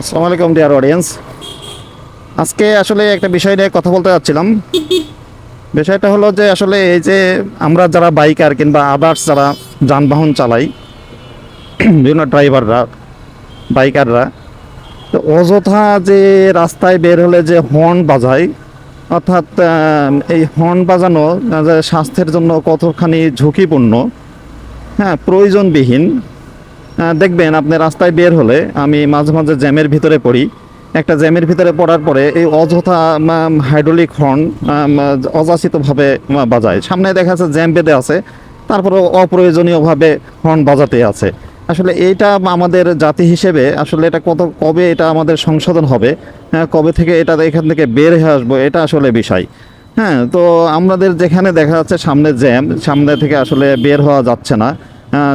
আসসালামু আলাইকুম dear audience আজকে আসলে একটা বিষয় নিয়ে কথা বলতে যাচ্ছিলাম। বিষয়টা হলো যে আসলে এই যে আমরা যারা বাইকার কিংবা আদার্স যারা যানবাহন চালাই, বিভিন্ন ড্রাইভাররা বাইকাররা তো অযথা যে রাস্তায় বের হলে যে হর্ন বাজায়, অর্থাৎ এই হর্ন বাজানো স্বাস্থ্যের জন্য কতখানি ঝুঁকিপূর্ণ হ্যাঁ প্রয়োজনবিহীন দেখবেন আপনি রাস্তায় বের হলে আমি মাঝে মাঝে জ্যামের ভিতরে পড়ি। একটা জ্যামের ভিতরে পড়ার পরে এই অযথা হাইড্রোলিক হর্ন অযাচিতভাবে বাজায়। সামনে দেখা যাচ্ছে জ্যাম বেঁধে আছে তারপরে অপ্রয়োজনীয়ভাবে হর্ন বাজাতে আছে। আসলে এইটা আমাদের জাতি হিসেবে আসলে এটা কত কবে এটা আমাদের সংশোধন হবে হ্যাঁ, কবে থেকে এটা এখান থেকে বের হয়ে আসব এটা আসলে বিষয়। হ্যাঁ তো আমাদের যেখানে দেখা যাচ্ছে সামনে জ্যাম সামনে থেকে আসলে বের হওয়া যাচ্ছে না।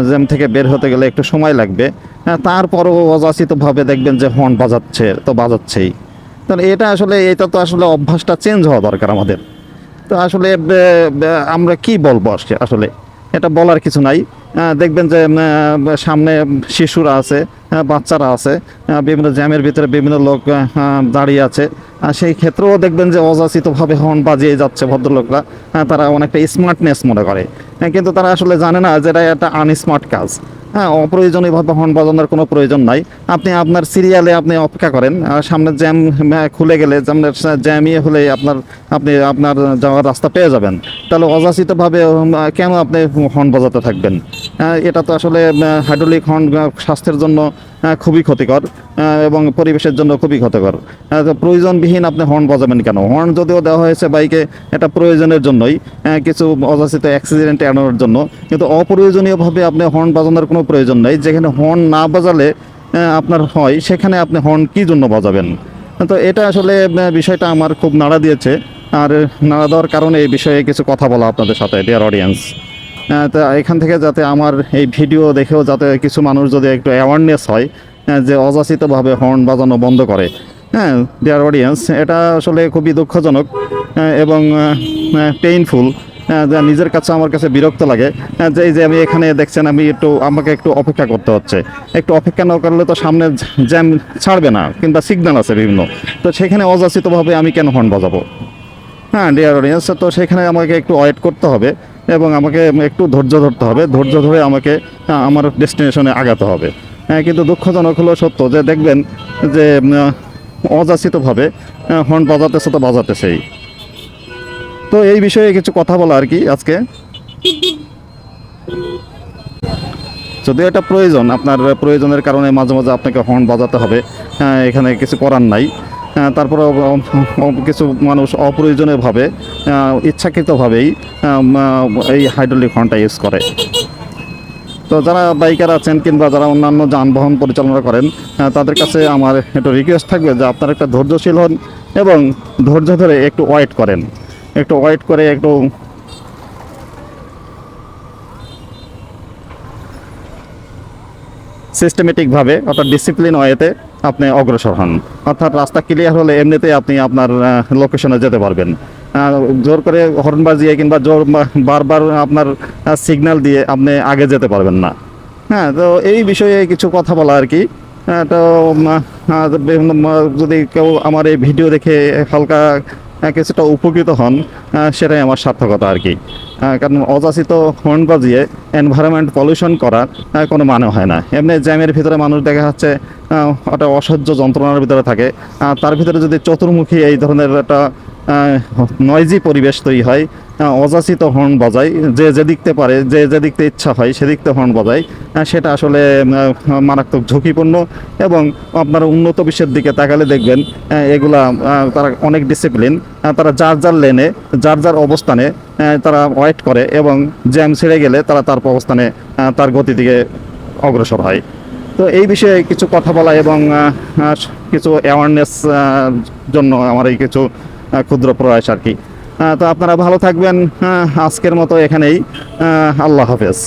জ্যাম থেকে বের হতে গেলে একটু সময় লাগবে। হ্যাঁ, তারপরও অযাচিতভাবে দেখবেন যে হর্ন বাজাচ্ছে তো বাজাচ্ছেই। তাহলে এটা আসলে এটা তো আসলে অভ্যাসটা চেঞ্জ হওয়া দরকার আমাদের। তো আসলে আমরা কি বলব আসলে এটা বলার কিছু নাই। দেখবেন যে সামনে শিশুরা আছে বাচ্চারা আছে বিভিন্ন জ্যামের ভিতরে বিভিন্ন লোক দাঁড়িয়ে আছে। সেই ক্ষেত্রেও দেখবেন যে, অযাচিতভাবে হর্ন বাজিয়ে যাচ্ছে ভদ্রলোকরা। তারা অনেকটা স্মার্টনেস মনে করে। কিন্তু তারা আসলে জানে না যে, এটা একটা আনস্মার্ট কাজ। হ্যাঁ অপ্রয়োজনীয়ভাবে হর্ন বাজানোর কোনো প্রয়োজন নাই। আপনি আপনার সিরিয়ালে আপনি অপেক্ষা করেন। সামনে জ্যাম খুলে গেলে, সামনের জ্যাম ইয়ে হলে আপনার আপনি আপনার যাওয়ার রাস্তা পেয়ে যাবেন। তাহলে অযাচিতভাবে কেন আপনি হর্ন বাজাতে থাকবেন? এটা তো আসলে হাইড্রোলিক হর্ন স্বাস্থ্যের জন্য খুবই ক্ষতিকর এবং পরিবেশের জন্য খুবই ক্ষতিকর। প্রয়োজনবিহীন আপনি হর্ন বাজাবেন কেন? হর্ন যদিও দেওয়া হয়েছে বাইকে, এটা প্রয়োজনের জন্যই কিছু অযাচিত অ্যাক্সিডেন্ট এড়ানোর জন্য, কিন্তু অপ্রয়োজনীয়ভাবে আপনি হর্ন বাজানোর কোনো প্রয়োজন নেই। যেখানে হর্ন না বাজালে আপনার হয়, সেখানে আপনি হর্ন কী জন্য বাজাবেন? তো এটা আসলে বিষয়টা আমার খুব নাড়া দিয়েছে। আর নাড়া দেওয়ার কারণে এই বিষয়ে কিছু কথা বলা আপনাদের সাথে ডিয়ার অডিয়েন্স তো এখান থেকে যাতে আমার এই ভিডিও দেখেও যাতে কিছু মানুষ যদি একটু অ্যাওয়ারনেস হয় যে অযাচিতভাবে হর্ন বাজানো বন্ধ করে। হ্যাঁ ডিয়ার অডিয়েন্স এটা আসলে খুবই দুঃখজনক এবং পেইনফুল নিজের কাছে আমার কাছে বিরক্ত লাগে যে এই যে আমি এখানে দেখছেন, আমি একটু, আমাকে একটু অপেক্ষা করতে হচ্ছে। একটু অপেক্ষা না করলে তো সামনে জ্যাম ছাড়বে না, কিংবা সিগন্যাল আছে বিভিন্ন। তো সেখানে অযাচিতভাবে আমি কেন হর্ন বাজাবো? হ্যাঁ ডিয়ার অডিয়েন্স তো সেখানে আমাকে একটু ওয়েট করতে হবে এবং আমাকে একটু ধৈর্য ধরতে হবে। ধৈর্য ধরে আমাকে আমার ডেস্টিনেশনে আগাতে হবে। হ্যাঁ, কিন্তু দুঃখজনক হলো সত্য যে দেখবেন যে অযাচিতভাবে হর্ন বাজাতেছে তো বাজাতেছেই তো এই বিষয়ে কিছু কথা বলা আর কি আজকে। যদিও এটা প্রয়োজন আপনার প্রয়োজনের কারণে মাঝে মাঝে আপনাকে হর্ন বাজাতে হবে। হ্যাঁ, এখানে কিছু করার নাই। তারপরে কিছু মানুষ অপ্রয়োজনীয়ভাবে ইচ্ছাকৃতভাবেই এই হাইড্রোলিক হর্নটা ইউজ করে। তো যারা বাইকার আছেন কিংবা যারা অন্যান্য যানবাহন পরিচালনা করেন তাদের কাছে আমার একটু রিকোয়েস্ট থাকবে যে আপনারা একটা ধৈর্যশীল হন এবং ধৈর্য ধরে একটু ওয়েট করেন। একটু ওয়েট করে একটু সিস্টেমেটিকভাবে অর্থাৎ ডিসিপ্লিন ওয়েতে আপনি অগ্রসর হন। অর্থাৎ রাস্তা ক্লিয়ার হলে এমনিতেই আপনি আপনার লোকেশনে যেতে পারবেন। জোর করে হর্ন বাজিয়ে কিংবা জোর বারবার আপনার সিগন্যাল দিয়ে আপনি আগে যেতে পারবেন না। হ্যাঁ তো এই বিষয়ে কিছু কথা বলা আর কি। তো বিভিন্ন যদি কেউ আমার এই ভিডিও দেখে হালকা কিছুটা উপকৃত হন সেটাই আমার সার্থকতা আর কি। কারণ অযাচিত হর্ন বাজিয়ে এনভায়রনমেন্ট পলিউশন করার কোনো মানে হয় না। এমনি জ্যামের ভিতরে মানুষ দেখা যাচ্ছে একটা অসহ্য যন্ত্রণার ভিতরে থাকে। তার ভিতরে যদি চতুর্মুখী এই ধরনের একটা নয়জি পরিবেশ তৈরি হয়। অযাচিত হর্ন বাজায়। যে যে দিকতে পারে, যে যে দিকতে ইচ্ছা হয়, সেদিকতে হর্ন বাজায়। সেটা আসলে মারাত্মক ঝুঁকিপূর্ণ এবং আপনার উন্নত বিশ্বের দিকে তাকালে দেখবেন এগুলা তারা অনেক ডিসিপ্লিন তারা যার যার লেনে যার যার অবস্থানে তারা ওয়েট করে এবং জ্যাম ছেড়ে গেলে তারা তার অবস্থানে তার গতি দিকে অগ্রসর হয়। তো এই বিষয়ে কিছু কথা বলা এবং কিছু অ্যাওয়ারনেস জন্য আমার এই কিছু ক্ষুদ্র প্রয়াস আর কি। তো আপনারা ভালো থাকবেন আজকের মতো এখানেই। আল্লাহ হাফেজ।